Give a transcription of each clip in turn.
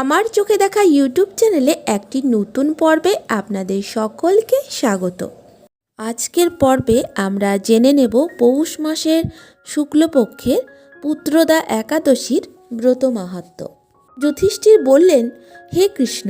আমার চোখে দেখা ইউটিউব চ্যানেলে একটি নতুন পর্বে আপনাদের সকলকে স্বাগত। আজকের পর্বে আমরা জেনে নেব পৌষ মাসের শুক্লপক্ষের পুত্রদা একাদশীর ব্রত মাহাত্ম্য। যুধিষ্ঠির বললেন, হে কৃষ্ণ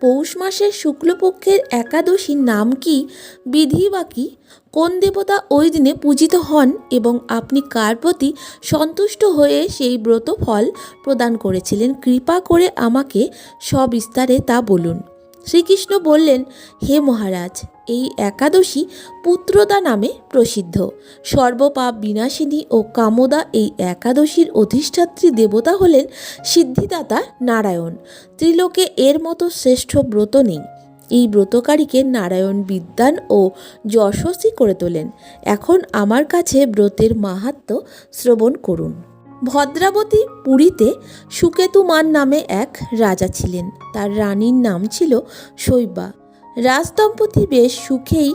পৌষ মাসের শুক্লপক্ষের একাদশী নাম কি, বিধি বা কি, কোন দেবতা ওই দিনে পূজিত হন এবং আপনি কার প্রতি সন্তুষ্ট হয়ে সেই ব্রত ফল প্রদান করেছিলেন, কৃপা করে আমাকে সবিস্তারে তা বলুন। শ্রীকৃষ্ণ বললেন, হে মহারাজ, এই একাদশী পুত্রদা নামে প্রসিদ্ধ। সর্বপাপ বিনাশিনী ও কামদা এই একাদশীর অধিষ্ঠাত্রী দেবতা হলেন সিদ্ধিদাতা নারায়ণ। ত্রিলোকে এর মতো শ্রেষ্ঠ ব্রত নেই। এই ব্রতকারীকে নারায়ণ বিদ্যান ও যশস্বী করে তোলেন। এখন আমার কাছে ব্রতের মাহাত্ম্য শ্রবণ করুন। ভদ্রাবতী পুরীতে সুকেতুমান নামে এক রাজা ছিলেন। তার রানীর নাম ছিল শৈবা। রাজদম্পতি বেশ সুখেই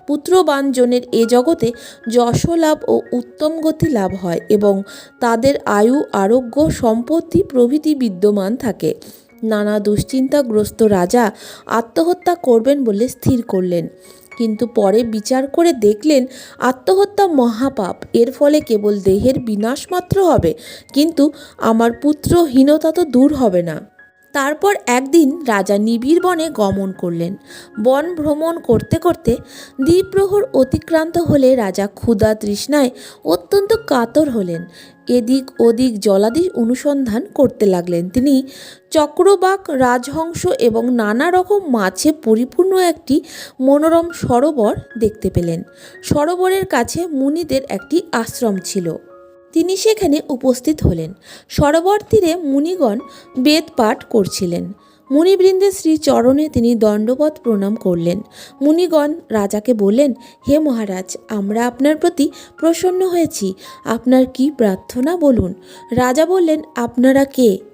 পুত্রবান জনের এ জগতে যশ লাভ ও উত্তম গতি লাভ হয় এবং তাদের আয়ু, আরোগ্য, সম্পত্তি প্রভৃতি বিদ্যমান থাকে। নানা দুশ্চিন্তাগ্রস্ত রাজা আত্মহত্যা করবেন বলে স্থির করলেন। কিন্তু পরে বিচার করে দেখলেন, আত্মহত্যা মহাপাপ। এর ফলে কেবল দেহের বিনাশ মাত্র হবে, কিন্তু আমার পুত্রহীনতা তো দূর হবে না। তারপর একদিন রাজা নিবিড় বনে গমন করলেন। বন ভ্রমণ করতে করতে দ্বীপ্রহর অতিক্রান্ত হলে রাজা ক্ষুধা তৃষ্ণায় অত্যন্ত কাতর হলেন। এদিক ওদিক জলাদি অনুসন্ধান করতে লাগলেন তিনি। চক্রবাক, রাজহংস এবং নানা রকম মাছে পরিপূর্ণ একটি মনোরম সরোবর দেখতে পেলেন। সরোবরের কাছে মুনিদের একটি আশ্রম ছিল। তিনি সেখানে উপস্থিত হলেন। সরোবর তীরে মুনিগণ বেদ পাঠ করছিলেন। মুনিবৃন্দের শ্রী চরণে তিনি দণ্ডবত প্রণাম করলেন। মুনিগণ রাজাকে বললেন, হে মহারাজ, আমরা আপনার প্রতি প্রসন্ন হয়েছি। আপনার কি প্রার্থনা বলুন? রাজা বললেন, আপনারা কে?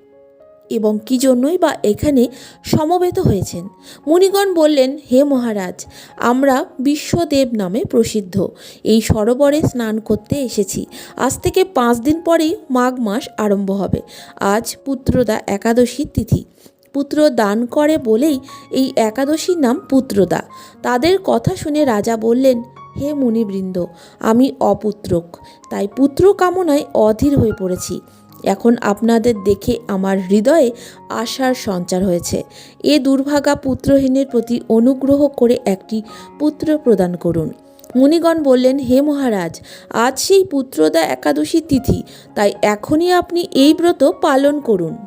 এবং কি জন্যই বা এখানে সমবেত হয়েছেন? মুনিগণ বললেন, হে মহারাজ, আমরা বিশ্বদেব নামে প্রসিদ্ধ। এই সরোবরে স্নান করতে এসেছি। আজ থেকে পাঁচ দিন পরেই মাঘ মাস আরম্ভ হবে। আজ পুত্রদা একাদশীর তিথি। পুত্র দান করে বলেই এই একাদশীর নাম পুত্রদা। তাদের কথা শুনে রাজা বললেন, হে মুনিবৃন্দ, আমি অপুত্রক। তাই পুত্র কামনায় অধীর হয়ে পড়েছি। এখন আপনাদের দেখে আমার হৃদয়ে আশার সঞ্চার হয়েছে। এ দুর্ভাগা পুত্রহীনের প্রতি অনুগ্রহ করে একটি পুত্র প্রদান করুন। মুনিগণ বললেন, হে মহারাজ, আজ সেই পুত্রদা একাদশী তিথি, তাই এখনই আপনি এই ব্রত পালন করুন।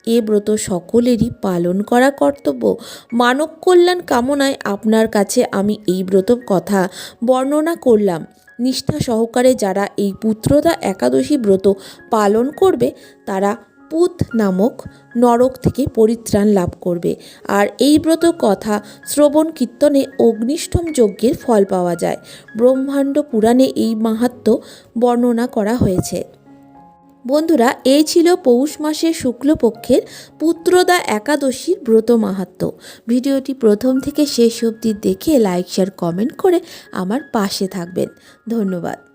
এ ব্রত সকলেরই পালন করা কর্তব্য। মানব কল্যাণ কামনায় আপনার কাছে আমি এই ব্রত কথা বর্ণনা করলাম। নিষ্ঠা সহকারে যারা এই পুত্রদা একাদশী ব্রত পালন করবে, তারা পুত নামক নরক থেকে পরিত্রাণ লাভ করবে। আর এই ব্রত কথা শ্রবণ কীর্তনে অগ্নিষ্ঠম যজ্ঞের ফল পাওয়া যায়। ব্রহ্মাণ্ড পুরাণে এই মাহাত্ম্য বর্ণনা করা হয়েছে। বন্ধুরা, এই ছিল পৌষ মাসের শুক্লপক্ষের পুত্রদা একাদশীর ব্রত মাহাত্ম ভিডিওটি প্রথম থেকে শেষ অবধি দেখে লাইক শেয়ার কমেন্ট করে আমার পাশে থাকবেন। ধন্যবাদ।